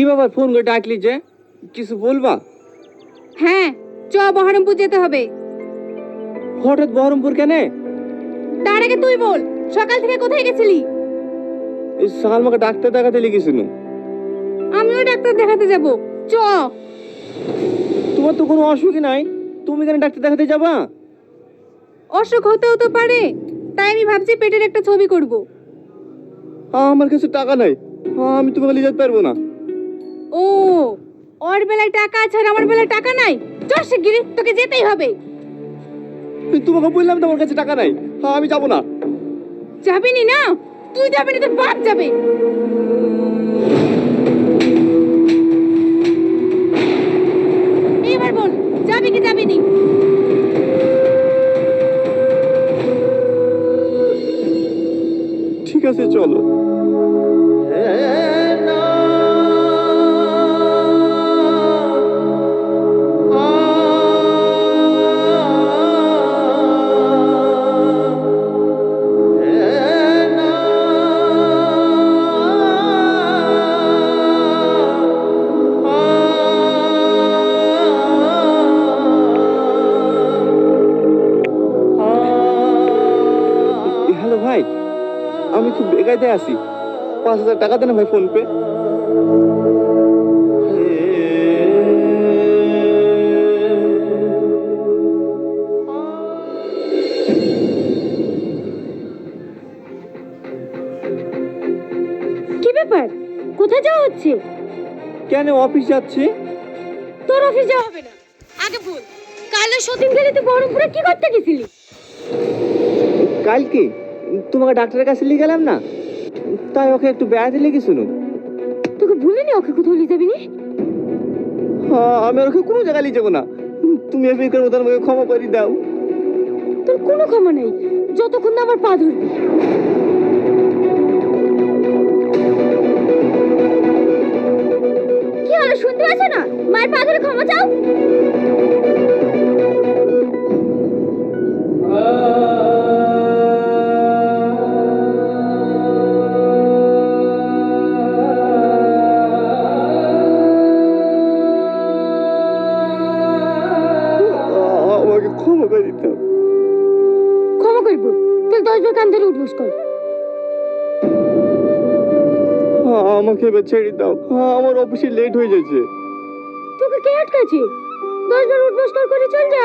কি ব্যাপার ফোন করে ডাকলি যে? কিছু বলবা? হ্যাঁ চ বহরমপুর যেতে হবে। হঠাৎ বহরমপুর কেন? তার আগে তুই বল সকাল থেকে কোথায় গেছিলি? সালমাকে ডাক্তার দেখাতে লিখেছিল আমিও ডাক্তার দেখাতে যাব চ। তোমার তো কোনো অসুখই নাই তুমি কেন ডাক্তার দেখাতে যাবা? অসুখ হতেও তো পারে তাই আমি ভাবছি পেটের একটা ছবি করব। আমার কাছে টাকা নাই আমি তোমাকে নিয়ে যেতে পারব না। ও ওর বেলায় টাকা আছে আর আমার বেলায় টাকা নাই। চল শিগগিরি তোকে যেতেই হবে। তোমাকে বললাম তো আমার কাছে টাকা নাই। হ্যাঁ আমি যাব না। যাবি নি না? তুই যাবি না তোর বাপ যাবে। এবার বল যাবি কি যাবি নি? ঠিক আছে চলো। ভাই আমি খুব বেকায়দে আছি। পাঁচ হাজার টাকা দেন ভাই ফোন পে। কি ব্যাপার? কোথায় যাওয়া হচ্ছে? কেন অফিস যাচ্ছি? তোর অফিস যাওয়া হবে না। আগে বল কাল সতীন গেলে তুই বহরমপুরে কি করতে গেছিলি? কালকে? তোমাকে ডাক্তারের কাছে নিয়ে গেলাম না? তাই ওকে একটু বেড়াতে লেগেছিল তোকে ভুলিনি ওকে কোথাও নিয়ে যাবি নি? হ্যাঁ আমি ওকে কোনো জায়গায় নিয়ে যাব না। তুমি এবার মতো আমাকে ক্ষমা করে দাও। তোর কোনো ক্ষমা নেই। যতক্ষণ না আমার পা ধরবি। কি হলো শুনতে পাচ্ছ না? মায়ের পা ধরে ক্ষমা চাও? ক্ষমা করে দিতাম ক্ষমা করব? তাহলে দশ বার কান ধরে উঠবোস কর। আমাকে এবার ছেড়ে দাও। আমার অফিসে লেট হয়ে যাচ্ছে। তোকে কে আটকাছে দশ বার উঠবস কর করে চল যা।